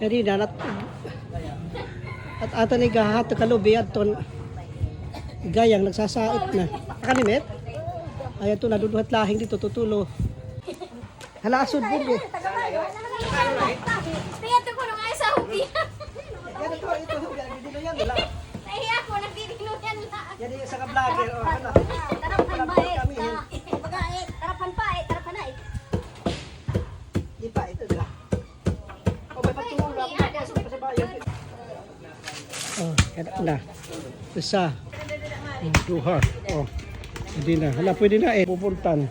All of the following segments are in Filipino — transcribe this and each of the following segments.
Eri na nat at ata ni gahat kalubi aton gayang nagsasaot na. Kanimit? Ay ito naduduhat lahing dito tutulo. Hala asod bugi. Tingnan ko nung ay sa hubi. Yan ito ito dilo yan la. Nahiya ako, nagdidino yan lang. Yan sa vlogger oh kada na. Isa. Duha. Oh. Hindi na. Hala, pwede na eh. Pupuntan.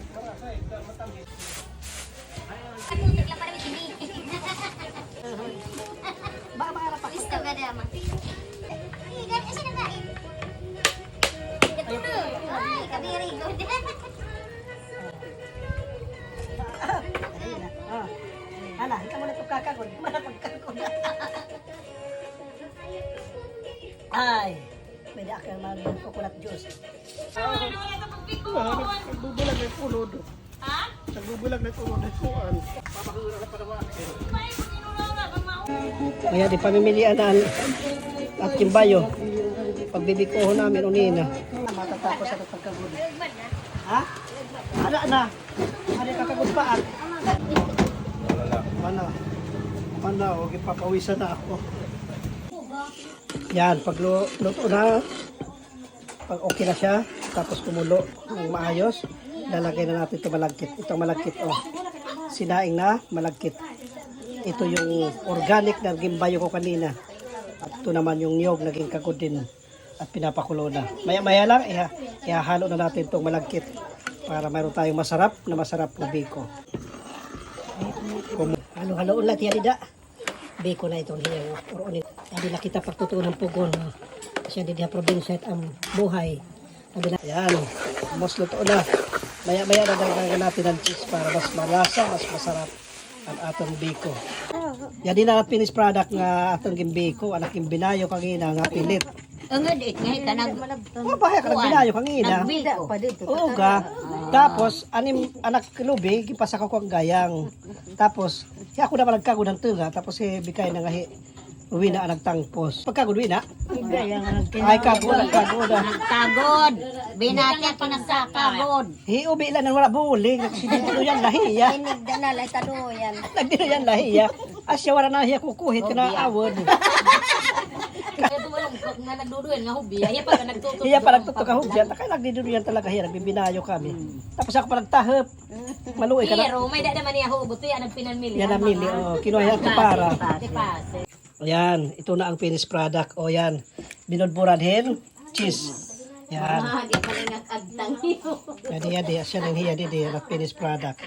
Hala, ikaw mo na ito kakagod. Ikaw mo na pagkagod. Ay, pwede ako mag-coconut juice. Ah, nagbubulag na pulo do. Ha? Nagbubulag na pulo na kuan. Papakagod na para Kaya di pamimilian na at kimbayo. Pagbibikuho namin unina. Matatapos sa pagkagod. Ha? Ala na. Ano kakagod pa at? Mana? Mana, huwag ipapawisan na ako. Yan, pag lu- luto na, pag okay na siya, tapos kumulo ng maayos, lalagay na natin ito malagkit. Ito malagkit, oh. Sinaing na malagkit. Ito yung organic na gimbayo ko kanina. At ito naman yung niyog naging kagod din at pinapakulo na. Maya-maya lang, iha, ihahalo na natin itong malagkit para mayroon tayong masarap na masarap na biko. Halo-halo ulit yan ida. Biko na itong hiyang uronin. Hindi na kita pagtutunan pugon. Siya di diha probinsya at ang buhay. Sabi na, yan, mas luto na. Maya-maya na dagdagan natin ng cheese para mas malasa, mas masarap ang atong biko. Yan din ang finished product nga atong gimbiko, anak yung binayo kangina nga pilit. Ang edit nga ita nag Oh, bahaya ka ng binayo kangina. nagbiko. Oo ga. Tapos, anim anak lubi, gipasa ko ang gayang. Tapos, siya ako na malagkagod ng tunga. Tapos, eh, bikay na nga hi. Uwi na anak tangpos. Pagkagod, uwi na. Ay, kagod, kagod. ah. Tagod. Binatya ko na sa kagod. Hiubi lang nang wala buling. Nagsidito yan lahiya. Talo yan. Lahiya. Asya wala na hiya kukuhit ka na awod. Kaya tumalong nga nagduduyan nga hubi. Ay pa nagtuto. Hiya pa nagtutok ka hubyan. Taka nagdito yan talaga hiya. Nagbibinayo kami. Tapos ako pa nagtahap. Maluoy ka na. Pero may dada man niya hubo. Yan ang pinanmili. Yan ang mili. Oh, kinuha yan ito para. Ayan, ito na ang finished product. O yan, binudburadhin, cheese. Yan. Ah, di pa rin nagagtang. Yan, yan, yan. Siya nang hiya, di, di, ang finished product.